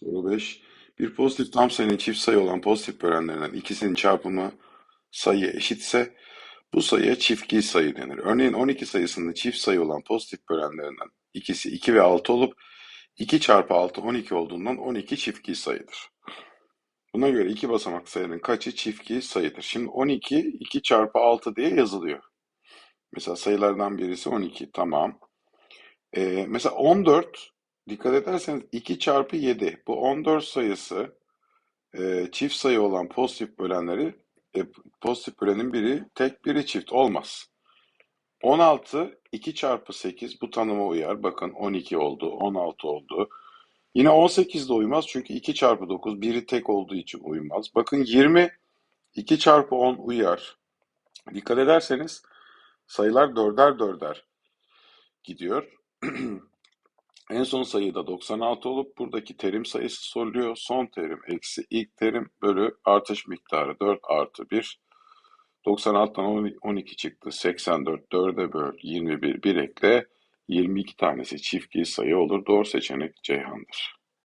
Soru 5. Bir pozitif tam sayının çift sayı olan pozitif bölenlerinden ikisinin çarpımı sayı eşitse bu sayıya çiftki sayı denir. Örneğin 12 sayısının çift sayı olan pozitif bölenlerinden ikisi 2 ve 6 olup 2 çarpı 6 12 olduğundan 12 çiftki sayıdır. Buna göre iki basamak sayının kaçı çiftki sayıdır? Şimdi 12 2 çarpı 6 diye yazılıyor. Mesela sayılardan birisi 12. Tamam. Ee, mesela 14 dikkat ederseniz 2 çarpı 7. Bu 14 sayısı e, çift sayı olan pozitif bölenleri e, pozitif bölenin biri tek biri çift olmaz. 16 2 çarpı 8 bu tanıma uyar. Bakın 12 oldu, 16 oldu. Yine 18 de uymaz çünkü 2 çarpı 9 biri tek olduğu için uymaz. Bakın 20 2 çarpı 10 uyar. Dikkat ederseniz sayılar dörder dörder gidiyor. en son sayı da 96 olup buradaki terim sayısı soruluyor. Son terim eksi ilk terim bölü artış miktarı 4 artı 1. 96'dan 12 çıktı. 84 4'e böl 21 1 ekle. 22 tanesi çift sayı olur. Doğru seçenek Ceyhan'dır.